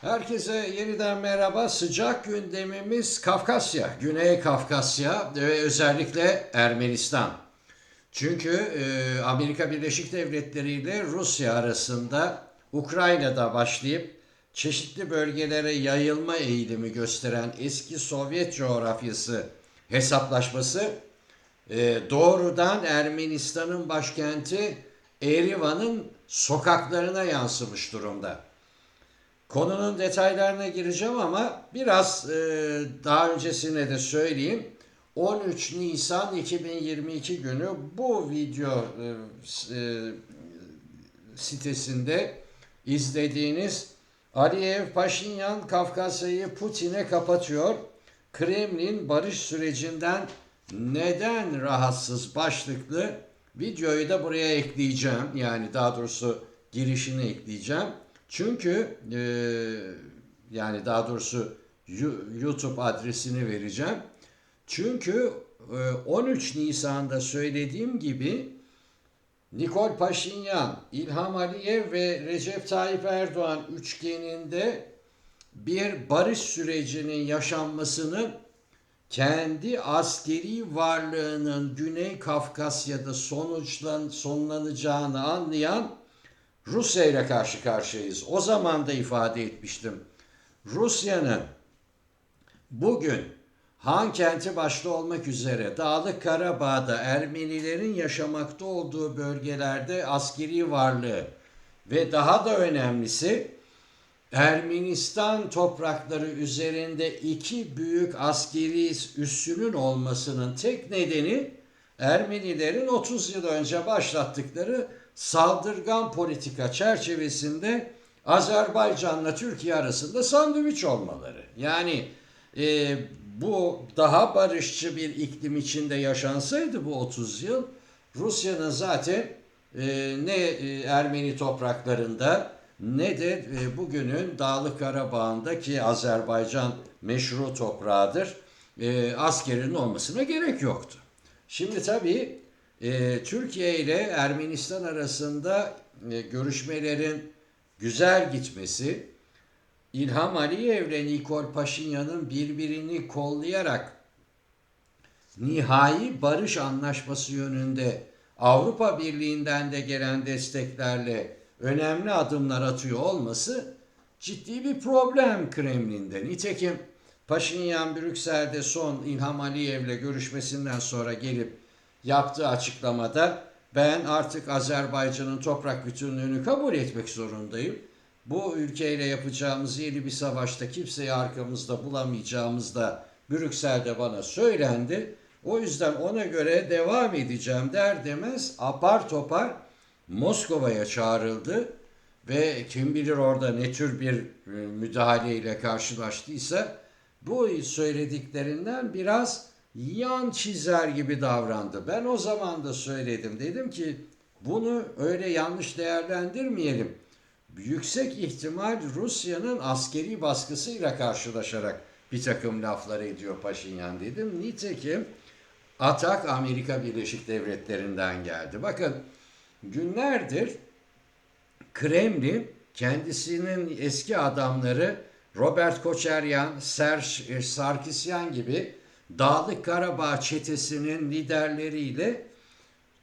Herkese yeniden merhaba. Sıcak gündemimiz Kafkasya, Güney Kafkasya ve özellikle Ermenistan. Çünkü e, Amerika Birleşik Devletleri ile Rusya arasında Ukrayna'da başlayıp çeşitli bölgelere yayılma eğilimi gösteren eski Sovyet coğrafyası hesaplaşması e, doğrudan Ermenistan'ın başkenti Erivan'ın sokaklarına yansımış durumda. Konunun detaylarına gireceğim ama biraz e, daha öncesine de söyleyeyim. 13 Nisan 2022 günü bu video e, e, sitesinde izlediğiniz Aliyev Paşinyan Kafkasya'yı Putin'e kapatıyor. Kremlin barış sürecinden neden rahatsız başlıklı videoyu da buraya ekleyeceğim. Yani daha doğrusu girişini ekleyeceğim. Çünkü e, yani daha doğrusu YouTube adresini vereceğim. Çünkü e, 13 Nisan'da söylediğim gibi Nikol Paşinyan, İlham Aliyev ve Recep Tayyip Erdoğan üçgeninde bir barış sürecinin yaşanmasını kendi askeri varlığının Güney Kafkasya'da sonuçlan sonlanacağını anlayan Rusya ile karşı karşıyayız. O zaman da ifade etmiştim. Rusya'nın bugün Han kenti başta olmak üzere Dağlık Karabağ'da Ermenilerin yaşamakta olduğu bölgelerde askeri varlığı ve daha da önemlisi Ermenistan toprakları üzerinde iki büyük askeri üssünün olmasının tek nedeni Ermenilerin 30 yıl önce başlattıkları saldırgan politika çerçevesinde Azerbaycan'la Türkiye arasında sandviç olmaları. Yani e, bu daha barışçı bir iklim içinde yaşansaydı bu 30 yıl Rusya'nın zaten e, ne e, Ermeni topraklarında ne de e, bugünün Dağlık Karabağ'ında ki Azerbaycan meşru toprağıdır e, askerinin olmasına gerek yoktu. Şimdi tabii e, Türkiye ile Ermenistan arasında e, görüşmelerin güzel gitmesi, İlham Aliyev ile Nikol Paşinyan'ın birbirini kollayarak nihai barış anlaşması yönünde Avrupa Birliği'nden de gelen desteklerle önemli adımlar atıyor olması ciddi bir problem Kremlin'de. Nitekim Paşinyan Brüksel'de son İlham Aliyev'le görüşmesinden sonra gelip yaptığı açıklamada ben artık Azerbaycan'ın toprak bütünlüğünü kabul etmek zorundayım. Bu ülkeyle yapacağımız yeni bir savaşta kimseyi arkamızda bulamayacağımız da Brüksel'de bana söylendi. O yüzden ona göre devam edeceğim der demez apar topar Moskova'ya çağrıldı ve kim bilir orada ne tür bir e, müdahaleyle karşılaştıysa bu söylediklerinden biraz yan çizer gibi davrandı. Ben o zaman da söyledim. Dedim ki bunu öyle yanlış değerlendirmeyelim. Yüksek ihtimal Rusya'nın askeri baskısıyla karşılaşarak bir takım laflar ediyor Paşinyan dedim. Nitekim atak Amerika Birleşik Devletleri'nden geldi. Bakın günlerdir Kremlin kendisinin eski adamları Robert Koçeryan, Serge Sarkisyan gibi Dağlık Karabağ çetesinin liderleriyle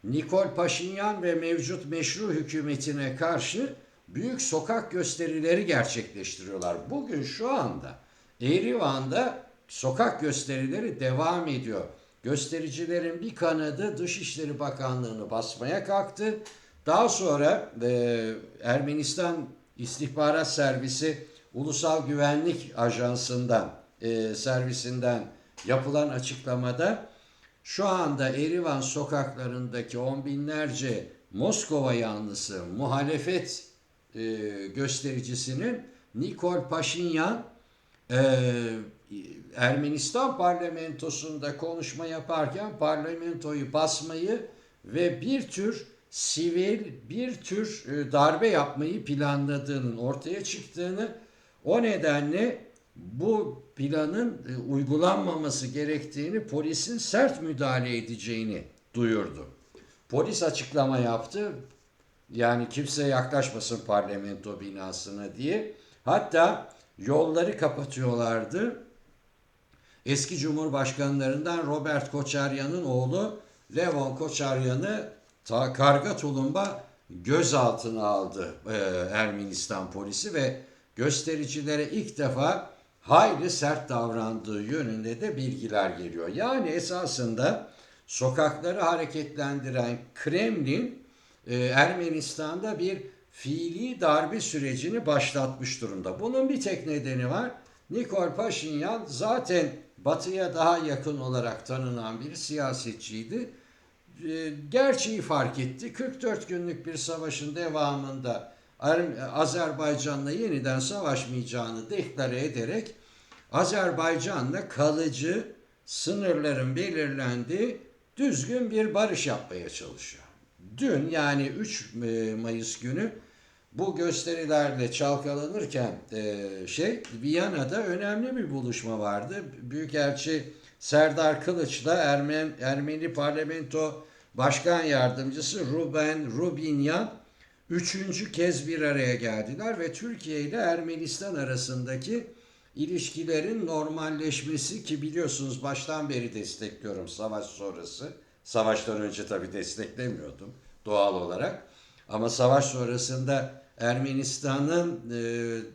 Nikol Paşinyan ve mevcut meşru hükümetine karşı büyük sokak gösterileri gerçekleştiriyorlar. Bugün şu anda Erivan'da sokak gösterileri devam ediyor. Göstericilerin bir kanadı Dışişleri Bakanlığı'nı basmaya kalktı. Daha sonra e, Ermenistan İstihbarat Servisi Ulusal Güvenlik Ajansı'ndan, e, servisinden yapılan açıklamada şu anda Erivan sokaklarındaki on binlerce Moskova yanlısı muhalefet e, göstericisinin Nikol Paşinyan e, Ermenistan parlamentosunda konuşma yaparken parlamentoyu basmayı ve bir tür sivil bir tür e, darbe yapmayı planladığının ortaya çıktığını o nedenle bu planın e, uygulanmaması gerektiğini polisin sert müdahale edeceğini duyurdu. Polis açıklama yaptı. Yani kimse yaklaşmasın parlamento binasına diye. Hatta yolları kapatıyorlardı. Eski Cumhurbaşkanlarından Robert Koçaryan'ın oğlu Levon Koçaryan'ı ta karga tulumba gözaltına aldı e, Ermenistan polisi ve göstericilere ilk defa hayli sert davrandığı yönünde de bilgiler geliyor. Yani esasında sokakları hareketlendiren Kremlin e, Ermenistan'da bir fiili darbe sürecini başlatmış durumda. Bunun bir tek nedeni var. Nikol Paşinyan zaten batıya daha yakın olarak tanınan bir siyasetçiydi. E, gerçeği fark etti. 44 günlük bir savaşın devamında Azerbaycan'la yeniden savaşmayacağını deklare ederek Azerbaycan'la kalıcı sınırların belirlendiği düzgün bir barış yapmaya çalışıyor. Dün yani 3 Mayıs günü bu gösterilerle çalkalanırken e, şey Viyana'da önemli bir buluşma vardı. Büyükelçi Serdar Kılıç'la Ermen, Ermeni Parlamento Başkan Yardımcısı Ruben Rubinyan üçüncü kez bir araya geldiler ve Türkiye ile Ermenistan arasındaki ilişkilerin normalleşmesi ki biliyorsunuz baştan beri destekliyorum savaş sonrası. Savaştan önce tabii desteklemiyordum doğal olarak. Ama savaş sonrasında Ermenistan'ın e,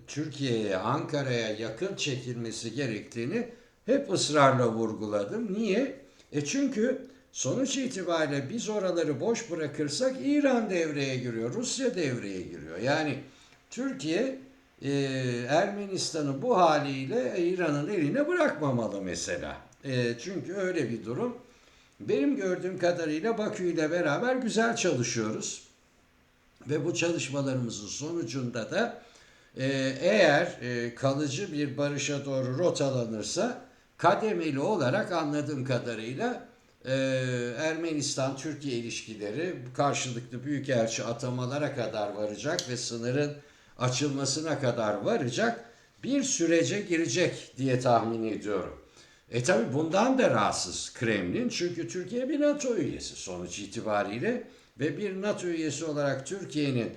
Türkiye'ye, Ankara'ya yakın çekilmesi gerektiğini hep ısrarla vurguladım. Niye? E çünkü sonuç itibariyle biz oraları boş bırakırsak İran devreye giriyor, Rusya devreye giriyor. Yani Türkiye e, Ermenistan'ı bu haliyle İran'ın eline bırakmamalı mesela. E, çünkü öyle bir durum. Benim gördüğüm kadarıyla Bakü ile beraber güzel çalışıyoruz. Ve bu çalışmalarımızın sonucunda da e, eğer e, kalıcı bir barışa doğru rotalanırsa kademeli olarak anladığım kadarıyla e, Ermenistan-Türkiye ilişkileri karşılıklı büyükelçi atamalara kadar varacak ve sınırın açılmasına kadar varacak bir sürece girecek diye tahmin ediyorum. E tabi bundan da rahatsız Kremlin çünkü Türkiye bir NATO üyesi sonuç itibariyle ve bir NATO üyesi olarak Türkiye'nin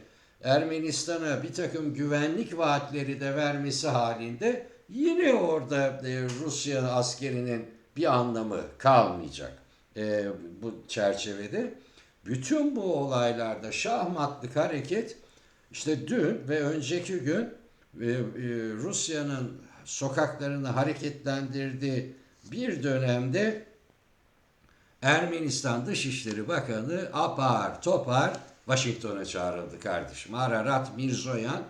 Ermenistan'a bir takım güvenlik vaatleri de vermesi halinde yine orada e, Rusya askerinin bir anlamı kalmayacak e, bu çerçevede. Bütün bu olaylarda şahmatlık hareket işte dün ve önceki gün e, e, Rusya'nın sokaklarını hareketlendirdiği bir dönemde Ermenistan Dışişleri Bakanı apar topar Washington'a çağrıldı kardeşim. Ararat Mirzoyan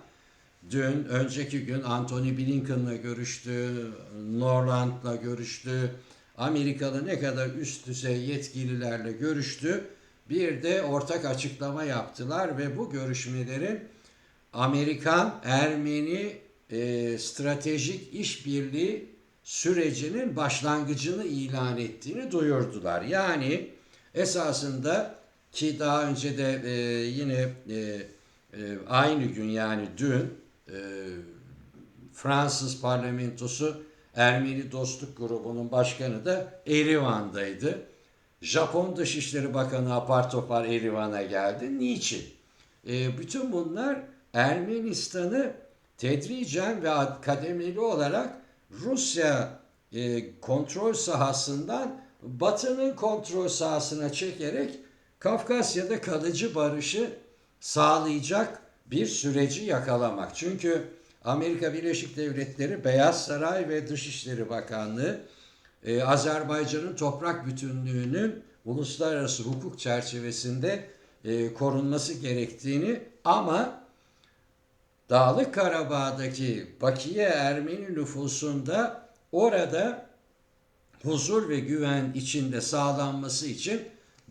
dün önceki gün Anthony Blinken'la görüştü, Norland'la görüştü, Amerikalı ne kadar üst düzey yetkililerle görüştü. Bir de ortak açıklama yaptılar ve bu görüşmelerin Amerikan-Ermeni e, stratejik işbirliği sürecinin başlangıcını ilan ettiğini duyurdular. Yani esasında ki daha önce de e, yine e, e, aynı gün yani dün e, Fransız parlamentosu Ermeni Dostluk Grubu'nun başkanı da Erivan'daydı. Japon Dışişleri Bakanı apar topar Erivan'a geldi. Niçin? E, bütün bunlar Ermenistan'ı tedricen ve kademeli olarak Rusya e, kontrol sahasından Batı'nın kontrol sahasına çekerek Kafkasya'da kalıcı barışı sağlayacak bir süreci yakalamak. Çünkü Amerika Birleşik Devletleri Beyaz Saray ve Dışişleri Bakanlığı e, Azerbaycan'ın toprak bütünlüğünün uluslararası hukuk çerçevesinde e, korunması gerektiğini ama Dağlık Karabağ'daki Bakiye Ermeni nüfusunda orada huzur ve güven içinde sağlanması için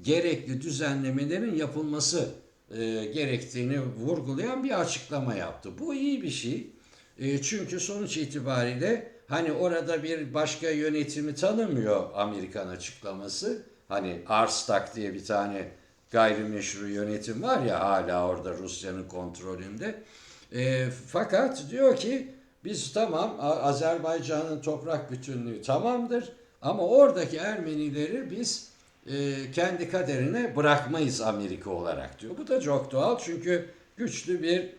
gerekli düzenlemelerin yapılması e, gerektiğini vurgulayan bir açıklama yaptı. Bu iyi bir şey. E, çünkü sonuç itibariyle hani orada bir başka yönetimi tanımıyor Amerikan açıklaması. Hani Arstak diye bir tane gayrimeşru yönetim var ya hala orada Rusya'nın kontrolünde. E, fakat diyor ki biz tamam Azerbaycan'ın toprak bütünlüğü tamamdır ama oradaki Ermenileri biz e, kendi kaderine bırakmayız Amerika olarak diyor. Bu da çok doğal çünkü güçlü bir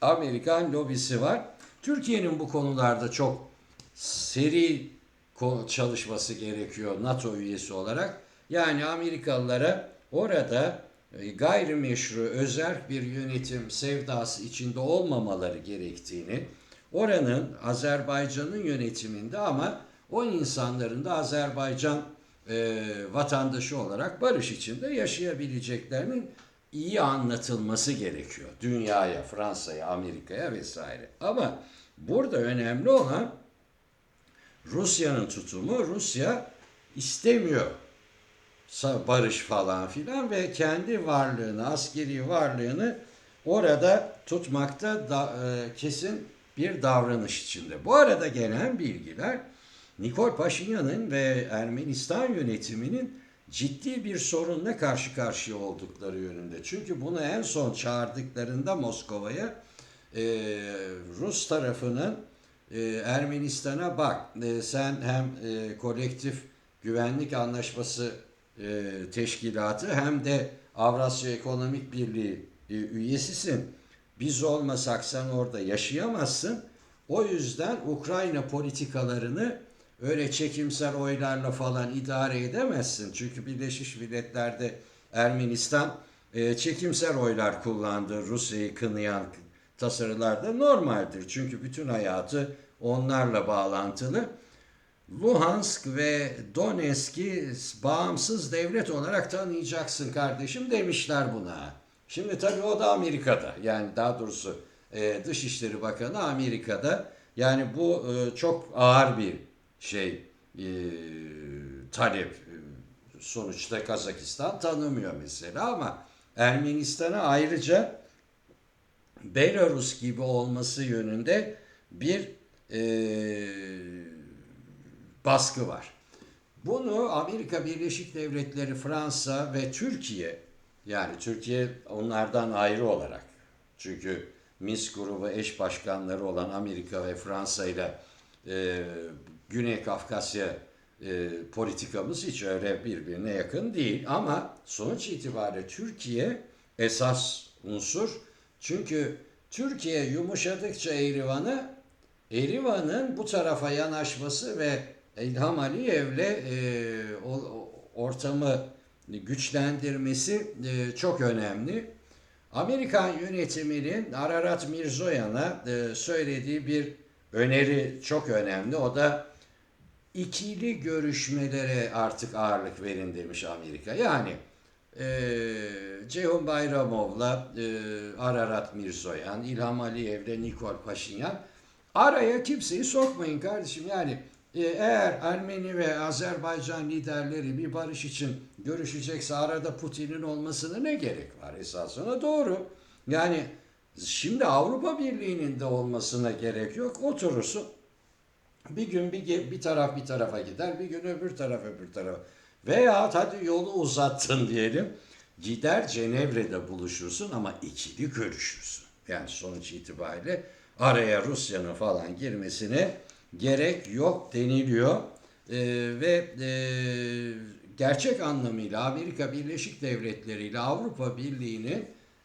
Amerikan lobisi var. Türkiye'nin bu konularda çok seri çalışması gerekiyor NATO üyesi olarak. Yani Amerikalılara orada e, gayrimeşru özel bir yönetim sevdası içinde olmamaları gerektiğini, oranın Azerbaycan'ın yönetiminde ama o insanların da Azerbaycan e, vatandaşı olarak barış içinde yaşayabileceklerinin iyi anlatılması gerekiyor. Dünyaya, Fransa'ya, Amerika'ya vesaire. Ama burada önemli olan Rusya'nın tutumu. Rusya istemiyor barış falan filan ve kendi varlığını, askeri varlığını orada tutmakta da, e, kesin bir davranış içinde. Bu arada gelen bilgiler Nikol Paşinyan'ın ve Ermenistan yönetiminin ciddi bir sorunla karşı karşıya oldukları yönünde. Çünkü bunu en son çağırdıklarında Moskova'ya e, Rus tarafının e, Ermenistan'a bak e, sen hem e, kolektif güvenlik anlaşması e, teşkilatı hem de Avrasya Ekonomik Birliği e, üyesisin. Biz olmasak sen orada yaşayamazsın. O yüzden Ukrayna politikalarını öyle çekimsel oylarla falan idare edemezsin. Çünkü Birleşmiş Milletler'de Ermenistan e, çekimsel oylar kullandı. Rusya'yı kınayan tasarılarda normaldir. Çünkü bütün hayatı onlarla bağlantılı. Luhansk ve Donetsk'i bağımsız devlet olarak tanıyacaksın kardeşim demişler buna. Şimdi tabii o da Amerika'da. Yani daha doğrusu e, Dışişleri Bakanı Amerika'da. Yani bu e, çok ağır bir şey e, talep. E, Sonuçta Kazakistan tanımıyor mesela ama Ermenistan'a ayrıca Belarus gibi olması yönünde bir e, baskı var. Bunu Amerika Birleşik Devletleri, Fransa ve Türkiye yani Türkiye onlardan ayrı olarak çünkü Minsk grubu eş başkanları olan Amerika ve Fransa ile e, Güney Kafkasya e, politikamız hiç öyle birbirine yakın değil ama sonuç itibariyle Türkiye esas unsur çünkü Türkiye yumuşadıkça Erivan'ı Erivan'ın bu tarafa yanaşması ve İlham Aliyev'le e, o, ortamı güçlendirmesi e, çok önemli. Amerikan yönetiminin Ararat Mirzoyan'a e, söylediği bir öneri çok önemli. O da ikili görüşmelere artık ağırlık verin demiş Amerika. Yani e, Ceyhun Bayramov'la e, Ararat Mirzoyan, İlham Aliyev'le Nikol Paşinyan araya kimseyi sokmayın kardeşim. Yani e, eğer Ermeni ve Azerbaycan liderleri bir barış için görüşecekse arada Putin'in olmasına ne gerek var esasına doğru. Yani şimdi Avrupa Birliği'nin de olmasına gerek yok. Oturursun bir gün bir, bir taraf bir tarafa gider, bir gün öbür taraf öbür tarafa. Veya hadi yolu uzattın diyelim. Gider Cenevre'de buluşursun ama ikili görüşürsün. Yani sonuç itibariyle araya Rusya'nın falan girmesine gerek yok deniliyor. Ee, ve e, gerçek anlamıyla Amerika Birleşik Devletleri ile Avrupa Birliği'nin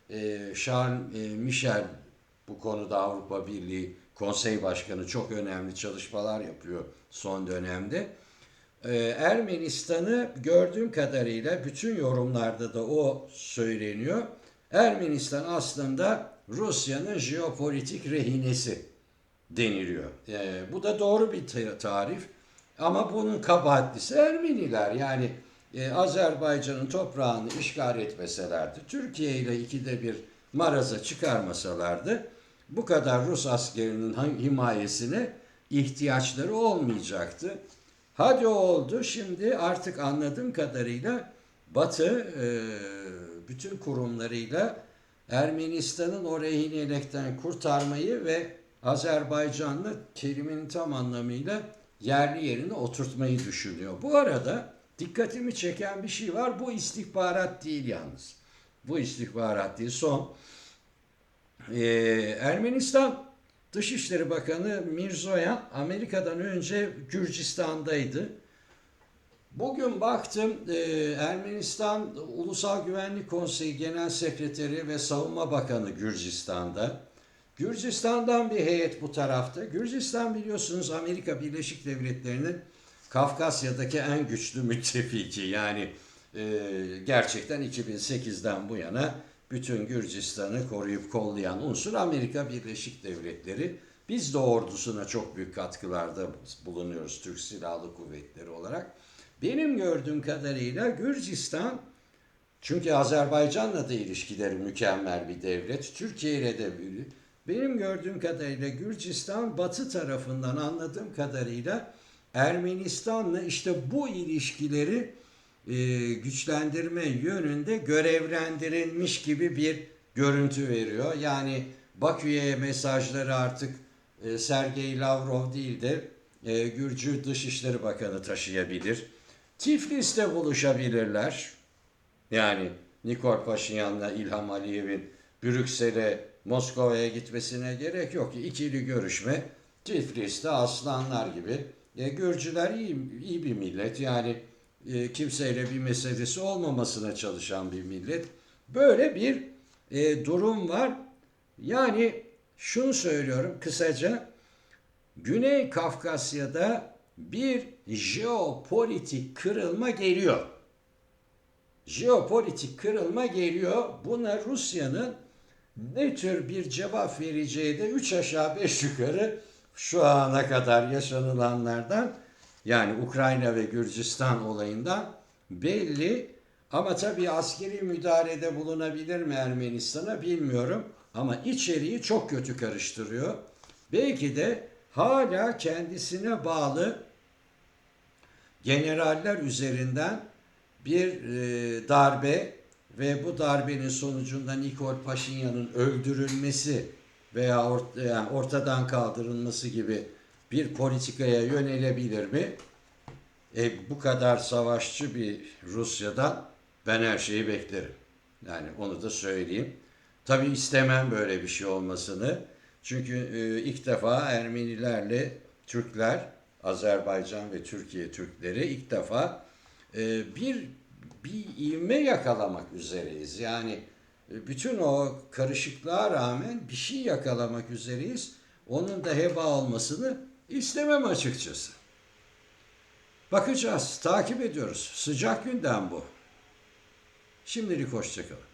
e, Charles e, Michel bu konuda Avrupa Birliği Konsey Başkanı çok önemli çalışmalar yapıyor son dönemde. Ee, Ermenistan'ı gördüğüm kadarıyla bütün yorumlarda da o söyleniyor. Ermenistan aslında Rusya'nın jeopolitik rehinesi deniliyor. Ee, bu da doğru bir ta- tarif. Ama bunun kabahatlisi Ermeniler. Yani e, Azerbaycan'ın toprağını işgal etmeselerdi, Türkiye ile ikide bir maraza çıkarmasalardı, bu kadar Rus askerinin himayesine ihtiyaçları olmayacaktı. Hadi oldu. Şimdi artık anladığım kadarıyla Batı e, bütün kurumlarıyla Ermenistan'ın o rehinelekten kurtarmayı ve Azerbaycan'la kelimenin tam anlamıyla yerli yerine oturtmayı düşünüyor. Bu arada dikkatimi çeken bir şey var. Bu istihbarat değil yalnız. Bu istihbarat değil. Son ee, Ermenistan Dışişleri Bakanı Mirzoyan Amerika'dan önce Gürcistan'daydı. Bugün baktım e, Ermenistan Ulusal Güvenlik Konseyi Genel Sekreteri ve Savunma Bakanı Gürcistan'da. Gürcistan'dan bir heyet bu tarafta. Gürcistan biliyorsunuz Amerika Birleşik Devletleri'nin Kafkasya'daki en güçlü müttefiki. Yani e, gerçekten 2008'den bu yana bütün Gürcistan'ı koruyup kollayan unsur Amerika Birleşik Devletleri. Biz de ordusuna çok büyük katkılarda bulunuyoruz Türk Silahlı Kuvvetleri olarak. Benim gördüğüm kadarıyla Gürcistan çünkü Azerbaycan'la da ilişkileri mükemmel bir devlet. Türkiye ile de böyle. Benim gördüğüm kadarıyla Gürcistan batı tarafından anladığım kadarıyla Ermenistan'la işte bu ilişkileri güçlendirme yönünde görevlendirilmiş gibi bir görüntü veriyor. Yani Bakü'ye mesajları artık e, Sergey Lavrov değil de e, Gürcü Dışişleri Bakanı taşıyabilir. Tiflis'te buluşabilirler. Yani Nikol Paşinyan'la İlham Aliyev'in Brüksel'e, Moskova'ya gitmesine gerek yok. İkili görüşme Tiflis'te aslanlar gibi. E, Gürcüler iyi, iyi bir millet. Yani e, kimseyle bir meselesi olmamasına çalışan bir millet. Böyle bir e, durum var. Yani şunu söylüyorum kısaca. Güney Kafkasya'da bir jeopolitik kırılma geliyor. Jeopolitik kırılma geliyor. Buna Rusya'nın ne tür bir cevap vereceği de 3 aşağı 5 yukarı şu ana kadar yaşanılanlardan yani Ukrayna ve Gürcistan olayından belli. Ama tabii askeri müdahalede bulunabilir mi Ermenistan'a bilmiyorum. Ama içeriği çok kötü karıştırıyor. Belki de hala kendisine bağlı generaller üzerinden bir e, darbe ve bu darbenin sonucunda Nikol Paşinyan'ın öldürülmesi veya ortadan kaldırılması gibi bir politikaya yönelebilir mi? E, bu kadar savaşçı bir Rusya'dan ben her şeyi beklerim. Yani onu da söyleyeyim. Tabi istemem böyle bir şey olmasını. Çünkü e, ilk defa Ermenilerle Türkler, Azerbaycan ve Türkiye Türkleri ilk defa e, bir bir ivme yakalamak üzereyiz. Yani e, bütün o karışıklığa rağmen bir şey yakalamak üzereyiz. Onun da heba olmasını istemem açıkçası. Bakacağız, takip ediyoruz. Sıcak gündem bu. Şimdilik hoşçakalın.